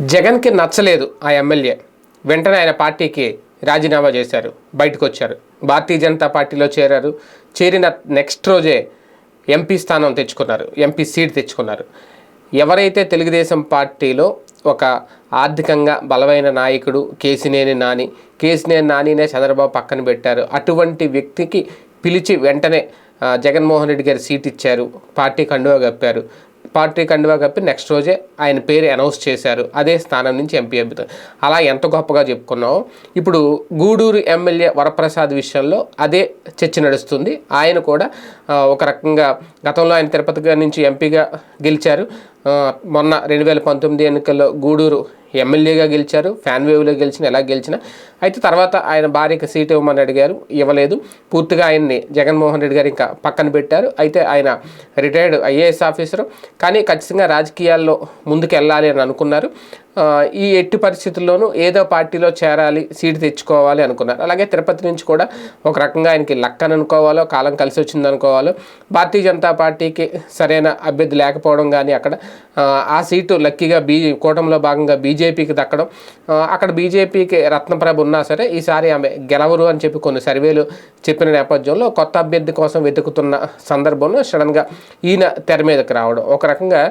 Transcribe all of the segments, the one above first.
జగన్కి నచ్చలేదు ఆ ఎమ్మెల్యే. వెంటనే ఆయన పార్టీకి రాజీనామా చేశారు. బయటకు వచ్చారు భారతీయ జనతా పార్టీలో చేరారు. చేరిన నెక్స్ట్ రోజే ఎంపీ స్థానం తెచ్చుకున్నారు. ఎంపీ సీట్ తెచ్చుకున్నారు. ఎవరైతే తెలుగుదేశం పార్టీలో ఒక ఆర్థికంగా బలమైన నాయకుడు కేసినేని నాని కేసినేని నానినే చంద్రబాబు పక్కన పెట్టారు. అటువంటి వ్యక్తికి పిలిచి వెంటనే జగన్మోహన్ రెడ్డి గారు సీట్ ఇచ్చారు. పార్టీ కండువా కప్పారు. పార్టీ కండువా కప్పి నెక్స్ట్ రోజే ఆయన పేరు అనౌన్స్ చేశారు. అదే స్థానం నుంచి ఎంపీ అభ్యర్థి. అలా ఎంత గొప్పగా చెప్పుకున్నామో ఇప్పుడు గూడూరు ఎమ్మెల్యే వరప్రసాద్ విషయంలో అదే చర్చ నడుస్తుంది. ఆయన కూడా ఒక రకంగా గతంలో ఆయన తిరుపతి నుంచి ఎంపీగా గెలిచారు. మొన్న రెండు వేల పంతొమ్మిది ఎన్నికల్లో గూడూరు ఎమ్మెల్యేగా గెలిచారు ఫ్యాన్ వేవ్లో గెలిచిన ఎలా గెలిచిన. అయితే తర్వాత ఆయన భార్యకి సీట్ ఇవ్వమని అడిగారు ఇవ్వలేదు. పూర్తిగా ఆయన్ని జగన్మోహన్ రెడ్డి గారు ఇంకా పక్కన పెట్టారు. అయితే ఆయన రిటైర్డ్ ఐఏఎస్ ఆఫీసరు. కానీ ఖచ్చితంగా రాజకీయాల్లో ముందుకు వెళ్ళాలి అని అనుకున్నారు. ఈ ఎట్టి పరిస్థితుల్లోనూ ఏదో పార్టీలో చేరాలి సీటు తెచ్చుకోవాలి అనుకున్నారు. అలాగే తిరుపతి నుంచి కూడా ఒక రకంగా ఆయనకి లక్ అనుకోవాలో కాలం కలిసి వచ్చింది అనుకోవాలో భారతీయ జనతా పార్టీకి సరైన అభ్యర్థి లేకపోవడం కానీ అక్కడ ఆ, సీటు లక్కీగా బీ కూటమిలో భాగంగా బీజేపీకి దక్కడం అక్కడ బీజేపీకి రత్నప్రభ ఉన్నా సరే ఈసారి ఆమె గెలవరు అని చెప్పి కొన్ని సర్వేలు చెప్పిన నేపథ్యంలో కొత్త అభ్యర్థి కోసం వెతుకుతున్న సందర్భంలో సడన్గా ఈయన తెర మీదకి రావడం. ఒక రకంగా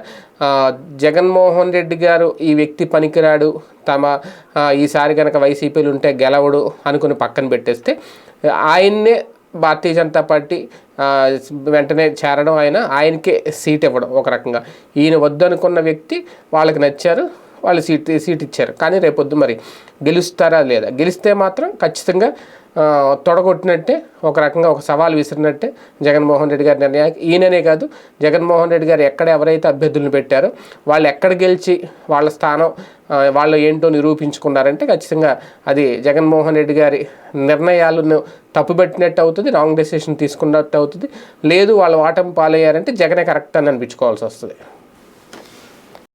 జగన్మోహన్ రెడ్డి గారు ఈ వ్యక్తి పనికిరాడు. తమ ఈసారి కనుక వైసీపీలు ఉంటే గెలవడు అనుకుని పక్కన పెట్టేస్తే ఆయన్నే భారతీయ జనతా పార్టీ వెంటనే చేరడం ఆయన ఆయనకే సీట్ ఇవ్వడం ఒక రకంగా. ఈయన వద్దనుకున్న వ్యక్తి వాళ్ళకి నచ్చారు. వాళ్ళు సీట్ సీట్ ఇచ్చారు. కానీ రేపొద్దు మరి గెలుస్తారా లేదా? గెలిస్తే మాత్రం ఖచ్చితంగా తొడగొట్టినట్టే ఒక రకంగా ఒక సవాల్ విసిరినట్టే జగన్మోహన్ రెడ్డి గారి నిర్ణయానికి ఈయననే కాదు జగన్మోహన్ రెడ్డి గారు ఎక్కడ ఎవరైతే అభ్యర్థులను పెట్టారో వాళ్ళు ఎక్కడ గెలిచి వాళ్ళ స్థానం వాళ్ళు ఏంటో నిరూపించుకున్నారంటే ఖచ్చితంగా అది జగన్మోహన్ రెడ్డి గారి నిర్ణయాలను తప్పుపెట్టినట్టు అవుతుంది రాంగ్ డెసిషన్ తీసుకున్నట్టు అవుతుంది. లేదు వాళ్ళు వాటం పాలయ్యారంటే జగనే కరెక్ట్ అని అనిపించుకోవాల్సి వస్తుంది.